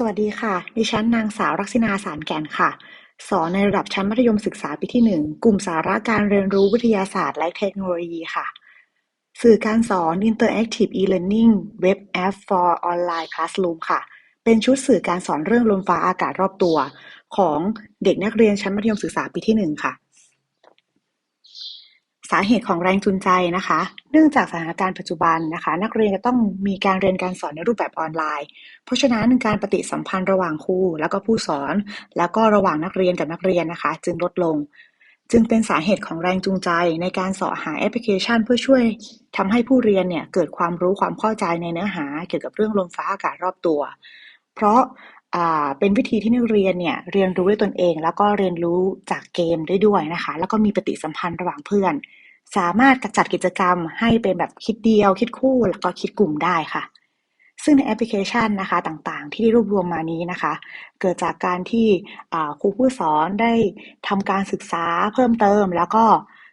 สวัสดีค่ะ ดิฉันนางสาวรักษิณาสารแก่นค่ะ สอนในระดับชั้นมัธยมศึกษาปีที่1กลุ่มสาระการเรียนรู้วิทยาศาสตร์และเทคโนโลยีค่ะ สื่อการสอน Interactive e-learning Web App for Online Classroom ค่ะ เป็นชุดสื่อการสอนเรื่องลมฟ้าอากาศรอบตัว ของเด็กนักเรียนชั้นมัธยมศึกษาปีที่1ค่ะ สาเหตุของแรงจูงใจนะคะ เนื่องจากสถานการณ์ปัจจุบันนะคะ นักเรียนจะต้องมีการเรียนการสอนในรูปแบบออนไลน์ เพราะฉะนั้นการปฏิสัมพันธ์ระหว่างครูแล้วก็ผู้สอน แล้วก็ระหว่างนักเรียนกับนักเรียนนะคะ จึงลดลง จึงเป็นสาเหตุของแรงจูงใจในการสาะหาแอปพลิเคชัน เพื่อช่วยทำให้ผู้เรียนเนี่ยเกิดความรู้ความเข้าใจในเนื้อหา เกี่ยวกับเรื่องลมฟ้าอากาศรอบตัว เพราะเป็นวิธีที่นักเรียนเนี่ยเรียนรู้ด้วยตนเอง แล้วก็เรียนรู้จากเกมได้ด้วยนะคะ แล้วก็มีปฏิสัมพันธ์ระหว่างเพื่อน สามารถจัดกิจกรรมให้เป็นแบบคิดเดียว คิดคู่ แล้วก็คิดกลุ่มได้ค่ะ ซึ่งในแอปพลิเคชันนะคะต่างๆ ที่ได้รวบรวมมานี้นะคะ เกิดจากการที่ครูผู้สอนได้ทำการศึกษาเพิ่มเติม แล้วก็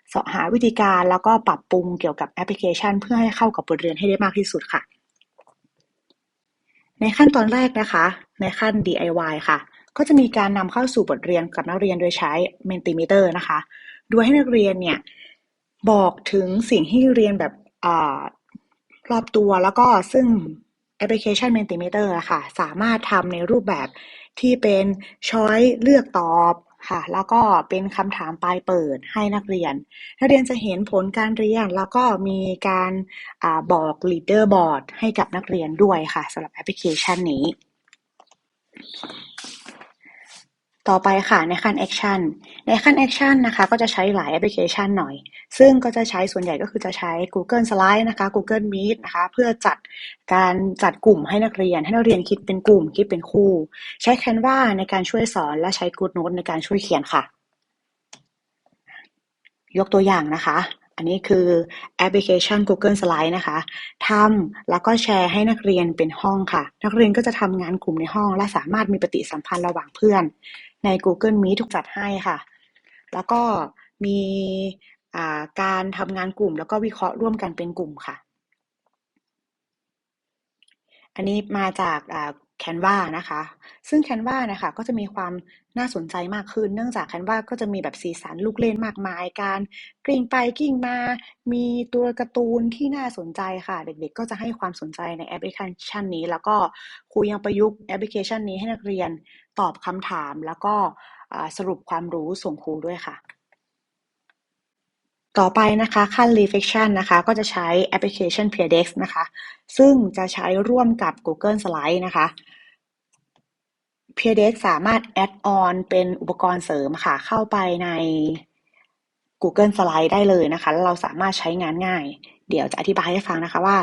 เสาะหาวิธีการแล้วก็ปรับปรุงเกี่ยวกับแอปพลิเคชัน เพื่อให้เข้ากับบทเรียนให้ได้มากที่สุดค่ะ ในขั้นตอนแรกนะคะ ในขั้น DIY ค่ะ ก็จะมีการนำเข้าสู่บทเรียนกับนักเรียนโดยใช้ Mentimeter นะคะ โดยให้นักเรียนเนี่ย บอกถึงสิ่งที่เรียนแบบ อ่า รอบตัว แล้วก็ซึ่งแอปพลิเคชัน Mentimeter อะค่ะ สามารถทำในรูปแบบที่เป็นช้อยเลือกตอบค่ะ แล้วก็เป็นคำถามปลายเปิดให้นักเรียน นักเรียนจะเห็นผลการเรียน แล้วก็มีการอาบอก leaderboard ให้กับนักเรียนด้วยค่ะสำหรับแอปพลิเคชันนี้ ต่อไปค่ะในขั้น Action ในขั้น Action นะคะ ก็จะใช้หลายแอปพลิเคชันหน่อย ซึ่งก็จะใช้ส่วนใหญ่ก็คือจะใช้ Google Slide นะคะ Google Meet นะคะ เพื่อจัดการจัดกลุ่มให้นักเรียน ให้นักเรียนคิดเป็นกลุ่ม คิดเป็นคู่ ใช้ Canva ในการช่วยสอน และใช้ GoodNote ในการช่วยเขียนค่ะ ยกตัวอย่างนะคะ อันนี้คือแอปพลิเคชัน Google Slide นะคะทำแล้วก็แชร์ให้นักเรียนเป็นห้องค่ะ นักเรียนก็จะทำงานกลุ่มในห้อง และสามารถมีปฏิสัมพันธ์ระหว่างเพื่อน ใน Google Meet ถูกจัดให้ค่ะ แล้วก็มีการทำงานกลุ่ม แล้วก็วิเคราะห์ร่วมกันเป็นกลุ่มค่ะ อันนี้มาจาก Canva นะคะ ซึ่ง Canva นะคะก็จะมีความน่าสนใจมากขึ้น เนื่องจาก Canva ก็จะมีแบบสีสันลูกเล่นมากมาย การกลิ้งไปกลิ้งมา มีตัวการ์ตูนที่น่าสนใจค่ะ เด็กๆ ก็จะให้ความสนใจในแอปพลิเคชันนี้ แล้วก็ครูยังประยุกต์แอปพลิเคชันนี้ให้นักเรียนตอบคำถาม แล้วก็สรุปความรู้ส่งครูด้วยค่ะ ต่อไปนะคะขั้น Reflection นะคะก็จะใช้แอปพลิเคชัน Peerdex นะคะ ซึ่งจะใช้ร่วมกับ Google Slide นะคะ Peerdex สามารถ Add on เป็นอุปกรณ์เสริมค่ะ เข้าไปใน Google Slide ได้เลยนะคะ แล้วเราสามารถใช้งานง่าย เดี๋ยวจะอธิบายให้ฟังนะคะว่า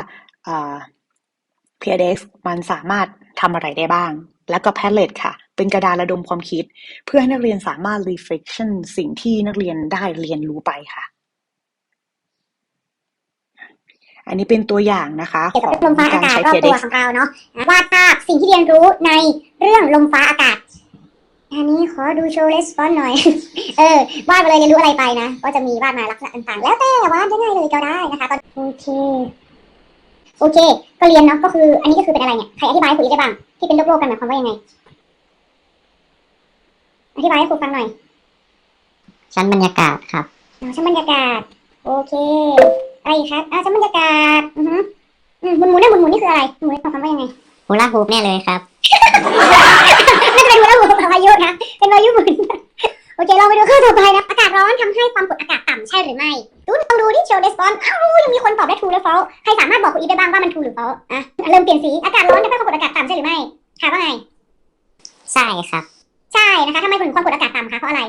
Peerdex มันสามารถทำอะไรได้บ้าง แล้วก็ Padlet ค่ะ เป็นกระดานระดมความคิด เพื่อให้นักเรียนสามารถ Reflection สิ่งที่นักเรียนได้เรียนรู้ไปค่ะ อันนี้เป็นตัวอย่างนะคะเกี่ยวขกัอบงลมฟ้ากาอารกาศใช้รอบตัว Peerdex ของเราเนาะวาดภาพสิ่งที่เรียนรู้ในเรื่องลมฟ้าอากาศ อันนี้ขอดูโชว์レスปอนหน่อย เออวาดไปเลยเรียนรู้อะไรไปนะ ก็จะมีวาดมาลักษณะต่างๆ แล้วแต่วาดได้ง่ายเลยก็ได้นะคะตอนโอเคโอเค ก็เรียนเนาะก็คือ อันนี้ก็คือเป็นอะไรเนี่ยใครอธิบายให้ครูอีกได้บ้างที่เป็นโลกๆกันหมายความว่ายังไงอธิบายให้ครูฟังหน่อยชั้นบรรยากาศครับอ๋อชั้นบรรยากาศ โอเค อะไรอีกครับอ่าชั้นบรรยากาศอือฮึอืมหมุนหมุนเนี่ยหมุนหมุนนี่คืออะไรหมุนหมายความว่ายังไงฮูลาฮูปแน่เลยครับ น่าจะเป็นหัวหน้าหมูพายุนะ เป็นพายุหมุนโอเค เราไปดูข้อต่อไปนะ อากาศร้อนทำให้ความกดอากาศต่ำใช่หรือไม่ดูลองดูที่โชว์เดสปอนอ้าวยังมีคนตอบได้ true และ false ใครสามารถบอกคุณอีฟได้บ้างว่ามัน true หรือ false อะ เริ่มเปลี่ยนสี อากาศร้อนทำให้ความกดอากาศต่ำใช่หรือไม่ค่ะว่าไง ใช่ครับ ใช่นะคะทำไมถึงความกดอากาศต่ำคะ เพราะอะไร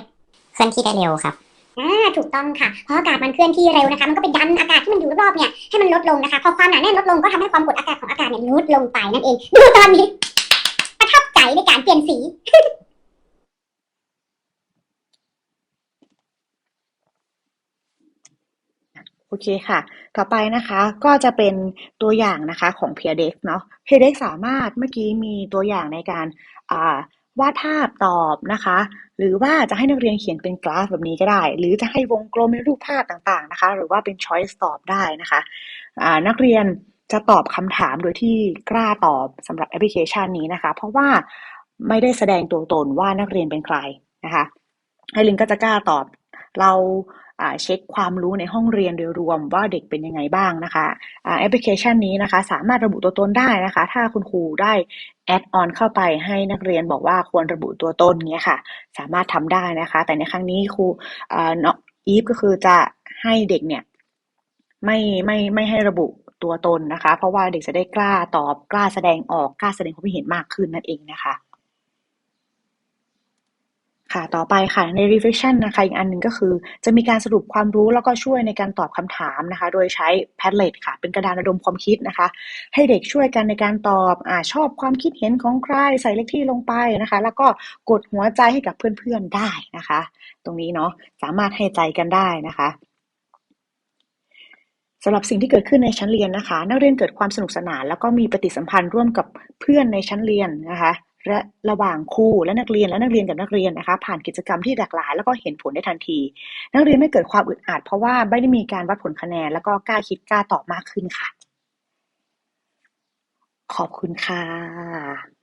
เคลื่อนที่ได้เร็วครับ อ่าถูกต้องค่ะ เพราะอากาศมันเคลื่อนที่เร็วนะคะ มันก็ไปดันอากาศที่มันอยู่รอบๆเนี่ยให้มันลดลงนะคะ พอความหนาแน่นลดลงก็ทำให้ความกดอากาศของอากาศเนี่ยลดลงไปนั่นเอง ดูตอนนี้ ประทับใจในการเปลี่ยนสีโอเคค่ะ ต่อไปนะคะก็จะเป็นตัวอย่างนะคะของ Peerdex เนาะ Peerdex สามารถเมื่อกี้มีตัวอย่างในการอ่า วาดภาพตอบนะคะ หรือว่าจะให้นักเรียนเขียนเป็นกราฟแบบนี้ก็ได้ หรือจะให้วงกลมในรูปภาพต่างๆนะคะ หรือว่าเป็น choice ตอบได้นะคะอ่านักเรียนจะตอบคำถามโดยที่กล้าตอบสำหรับแอปพลิเคชันนี้นะคะ เพราะว่าไม่ได้แสดงตัวตนว่านักเรียนเป็นใครนะคะไอรินก็จะกล้าตอบเราเช็คความรู้ในห้องเรียนโดยรวมว่าเด็กเป็นยังไงบ้างนะคะแอปพลิเคชันนี้นะคะ สามารถระบุตัวตนได้นะคะ ถ้าคุณครูได้ แอดออนเข้าไปให้นักเรียนบอกว่าควรระบุตัวตนเนี้ยค่ะ สามารถทำได้นะคะ แต่ในครั้งนี้ครูเนาะอีฟก็คือจะให้เด็กเนี่ยไม่ไม่ไม่ให้ระบุตัวตนนะคะ เพราะว่าเด็กจะได้กล้าตอบกล้าแสดงออกกล้าแสดงความคิดเห็นมากขึ้นนั่นเองนะคะ ค่ะ ต่อไปค่ะใน reflection นะคะ อีกอันหนึ่งก็คือ จะมีการสรุปความรู้แล้วก็ช่วยในการตอบคำถามนะคะ โดยใช้ Padlet ค่ะ เป็นกระดานระดมความคิดนะคะ ให้เด็กช่วยกันในการตอบอ่าชอบความคิดเห็นของใครใส่เลขที่ลงไปนะคะ แล้วก็กดหัวใจให้กับเพื่อนๆได้นะคะ ตรงนี้เนาะสามารถให้ใจกันได้นะคะสำหรับสิ่งที่เกิดขึ้นในชั้นเรียนนะคะ นักเรียนเกิดความสนุกสนาน แล้วก็มีปฏิสัมพันธ์ร่วมกับเพื่อนในชั้นเรียนนะคะ และระหว่างครูและนักเรียนและนักเรียนกับนักเรียนนะคะ ผ่านกิจกรรมที่หลากหลาย แล้วก็เห็นผลได้ทันที นักเรียนไม่เกิดความอึดอัดเพราะว่าไม่ได้มีการวัดผลคะแนน แล้วก็กล้าคิดกล้าตอบมากขึ้นค่ะ ขอบคุณค่ะ